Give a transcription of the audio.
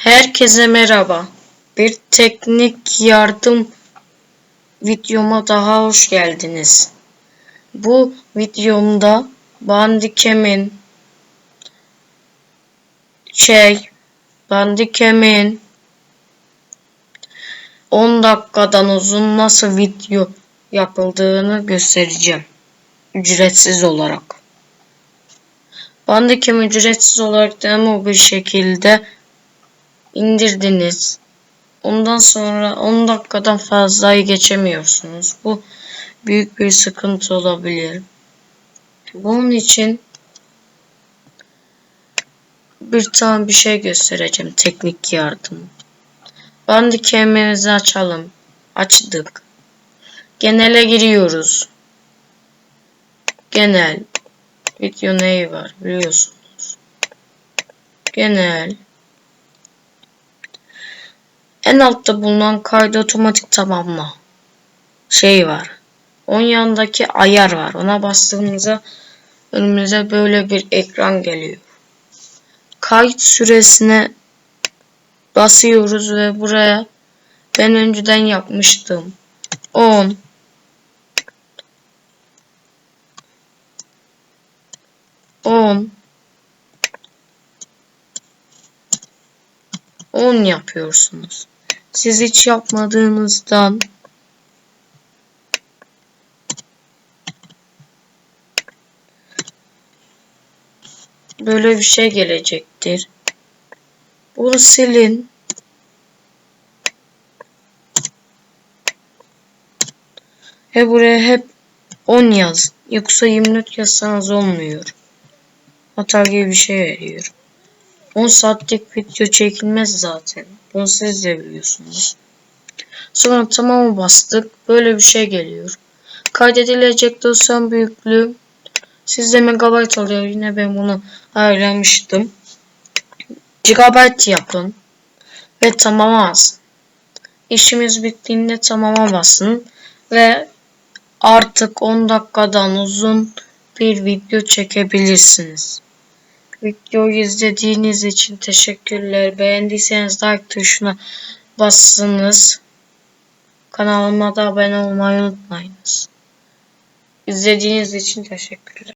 Herkese merhaba. Bir teknik yardım videoma daha hoş geldiniz. Bu videomda Bandicam'in şey Bandicam'in 10 dakikadan uzun nasıl video yapıldığını göstereceğim. Ücretsiz olarak. Bandicam ücretsiz olarak demo bir şekilde indirdiniz. Ondan sonra 10 dakikadan fazlayı geçemiyorsunuz. Bu büyük bir sıkıntı olabilir. Bunun için bir tane bir şey göstereceğim. Teknik yardım. Bandicam'imizi açalım. Açtık. Genele giriyoruz. Genel. Video neyi var biliyorsunuz. Genel. En altta bulunan kaydı otomatik tamamla şey var. Onun yanındaki ayar var. Ona bastığımızda önümüze böyle bir ekran geliyor. Kayıt süresine basıyoruz ve buraya ben önceden yapmıştım. 10 10 10 yapıyorsunuz. Siz hiç yapmadığınızdan böyle bir şey gelecektir. Bunu silin. Ve buraya hep 10 yaz. Yoksa 24 yazsanız olmuyor. Hata gibi bir şey veriyor. 10 saatlik video çekilmez zaten. Bunu siz de biliyorsunuz. Sonra tamamı bastık. Böyle bir şey geliyor. Kaydedilecek dosyanın büyüklüğü sizde megabayt alıyor. Yine ben bunu ayarlamıştım. Gigabayt yapın. Ve tamama basın. İşimiz bittiğinde tamama basın. Ve artık 10 dakikadan uzun bir video çekebilirsiniz. Videoyu izlediğiniz için teşekkürler. Beğendiyseniz like tuşuna basınız. Kanalıma da abone olmayı unutmayınız. İzlediğiniz için teşekkürler.